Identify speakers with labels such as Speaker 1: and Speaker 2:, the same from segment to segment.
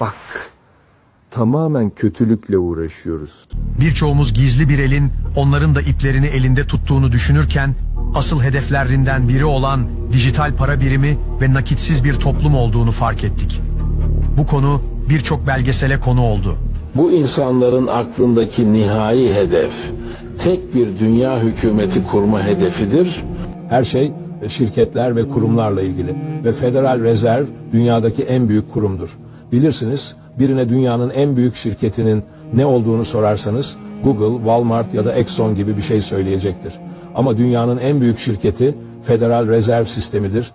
Speaker 1: Bak, tamamen kötülükle uğraşıyoruz.
Speaker 2: Birçoğumuz gizli bir elin onların da iplerini elinde tuttuğunu düşünürken asıl hedeflerinden biri olan dijital para birimi ve nakitsiz bir toplum olduğunu fark ettik. Bu konu birçok belgesele konu oldu.
Speaker 3: Bu insanların aklındaki nihai hedef tek bir dünya hükümeti kurma hedefidir.
Speaker 4: Her şey şirketler ve kurumlarla ilgili ve Federal Rezerv dünyadaki en büyük kurumdur. Bilirsiniz birine dünyanın en büyük şirketinin ne olduğunu sorarsanız Google, Walmart ya da Exxon gibi bir şey söyleyecektir. Ama dünyanın en büyük şirketi Federal Rezerv Sistemidir.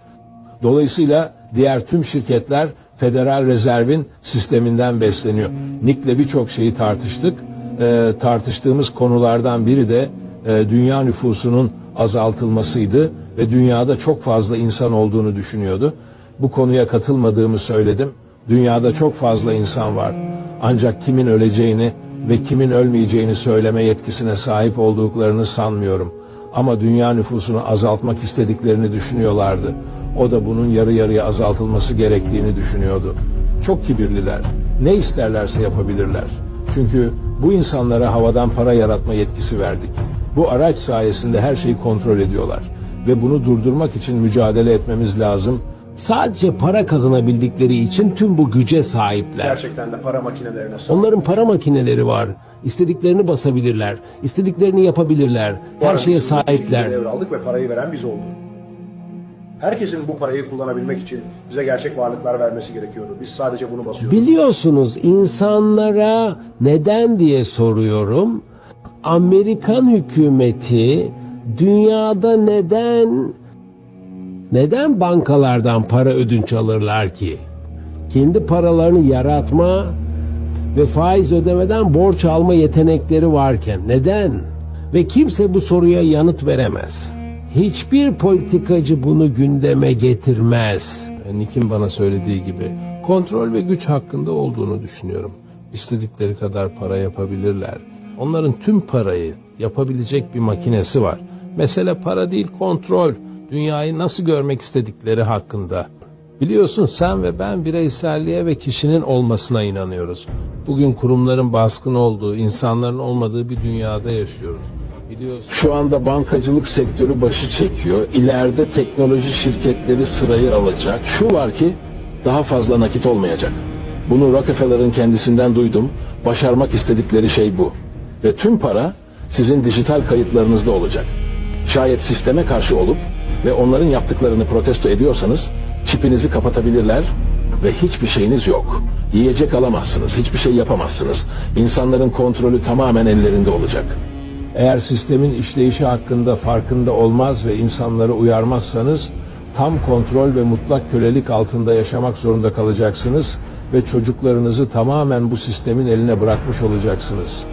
Speaker 4: Dolayısıyla diğer tüm şirketler Federal Rezerv'in sisteminden besleniyor. Nick'le birçok şeyi tartıştık. Ee, tartıştığımız konulardan biri de e, dünya nüfusunun azaltılmasıydı ve dünyada çok fazla insan olduğunu düşünüyordu. Bu konuya katılmadığımı söyledim. Dünyada çok fazla insan var. Ancak kimin öleceğini ve kimin ölmeyeceğini söyleme yetkisine sahip olduklarını sanmıyorum. Ama dünya nüfusunu azaltmak istediklerini düşünüyorlardı. O da bunun yarı yarıya azaltılması gerektiğini düşünüyordu. Çok kibirliler. Ne isterlerse yapabilirler. Çünkü bu insanlara havadan para yaratma yetkisi verdik. Bu araç sayesinde her şeyi kontrol ediyorlar. Ve bunu durdurmak için mücadele etmemiz lazım.
Speaker 5: Sadece para kazanabildikleri için tüm bu güce sahipler.
Speaker 6: Gerçekten de para makinelerine sahip.
Speaker 5: Onların para makineleri var. İstediklerini basabilirler. istediklerini yapabilirler. Her şeye sahipler.
Speaker 6: Devraldık ve parayı veren biz olduk. Herkesin bu parayı kullanabilmek için bize gerçek varlıklar vermesi gerekiyordu. Biz sadece bunu basıyoruz.
Speaker 5: Biliyorsunuz insanlara neden diye soruyorum. Amerikan hükümeti dünyada neden neden bankalardan para ödünç alırlar ki? Kendi paralarını yaratma ve faiz ödemeden borç alma yetenekleri varken neden? Ve kimse bu soruya yanıt veremez. Hiçbir politikacı bunu gündeme getirmez.
Speaker 4: E, Nick'in bana söylediği gibi kontrol ve güç hakkında olduğunu düşünüyorum. İstedikleri kadar para yapabilirler. Onların tüm parayı yapabilecek bir makinesi var. Mesele para değil kontrol. Dünyayı nasıl görmek istedikleri hakkında. Biliyorsun sen ve ben bireyselliğe ve kişinin olmasına inanıyoruz. Bugün kurumların baskın olduğu, insanların olmadığı bir dünyada yaşıyoruz. Biliyorsun.
Speaker 3: Şu anda bankacılık sektörü başı çekiyor. İleride teknoloji şirketleri sırayı alacak. Şu var ki daha fazla nakit olmayacak. Bunu Rockefeller'ın kendisinden duydum. Başarmak istedikleri şey bu. Ve tüm para sizin dijital kayıtlarınızda olacak. Şayet sisteme karşı olup ve onların yaptıklarını protesto ediyorsanız çipinizi kapatabilirler ve hiçbir şeyiniz yok. Yiyecek alamazsınız, hiçbir şey yapamazsınız. İnsanların kontrolü tamamen ellerinde olacak.
Speaker 4: Eğer sistemin işleyişi hakkında farkında olmaz ve insanları uyarmazsanız tam kontrol ve mutlak kölelik altında yaşamak zorunda kalacaksınız ve çocuklarınızı tamamen bu sistemin eline bırakmış olacaksınız.